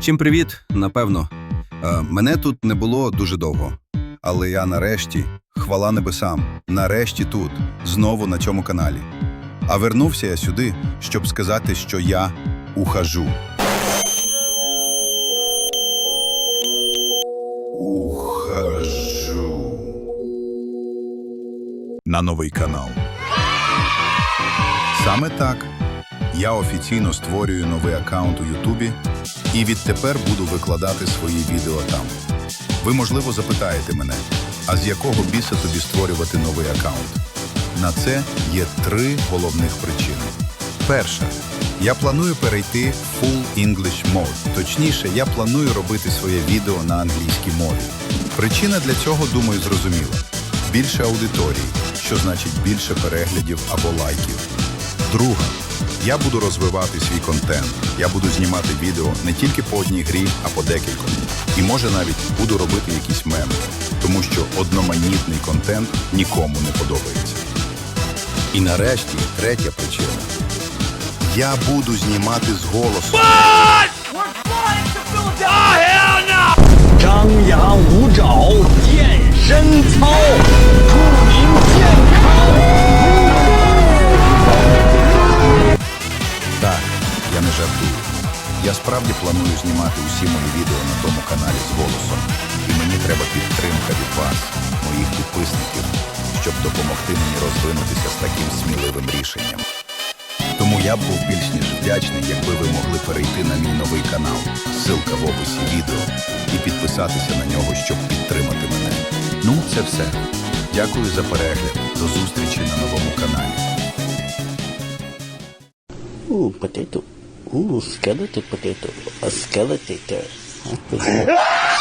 Чим привіт, напевно. Е, мене тут не було дуже довго. Але я нарешті, хвала небесам, нарешті тут, знову на цьому каналі. А вернувся я сюди, щоб сказати, що я ухожу. Ухожу. На новий канал. Саме так. Я офіційно створюю новий аккаунт у Ютубі і відтепер буду викладати свої відео там. Ви, можливо, запитаєте мене, а з якого біса тобі створювати новий аккаунт? На це є три головних причини. Перша, я планую перейти в Full English Mode. Точніше, я планую робити своє відео на англійській мові. Причина для цього, думаю, зрозуміла. Більше аудиторії, що значить більше переглядів або лайків. Друга, я буду розвивати свій контент. Я буду знімати відео не тільки по одній грі, а по декільком. І може навіть буду робити якісь меми, тому що одноманітний контент нікому не подобається. І нарешті третя причина. Я буду знімати з голосом. Я справді планую знімати усі мої відео на тому каналі з голосом. І мені треба підтримка від вас, моїх підписників, щоб допомогти мені розвинутися з таким сміливим рішенням. Тому я б був більш ніж вдячний, якби ви могли перейти на мій новий канал, ссылка в описі відео, і підписатися на нього, щоб підтримати мене. Ну, це все. Дякую за перегляд. До зустрічі на новому каналі. Ooh, skeleton potato. A skeletator.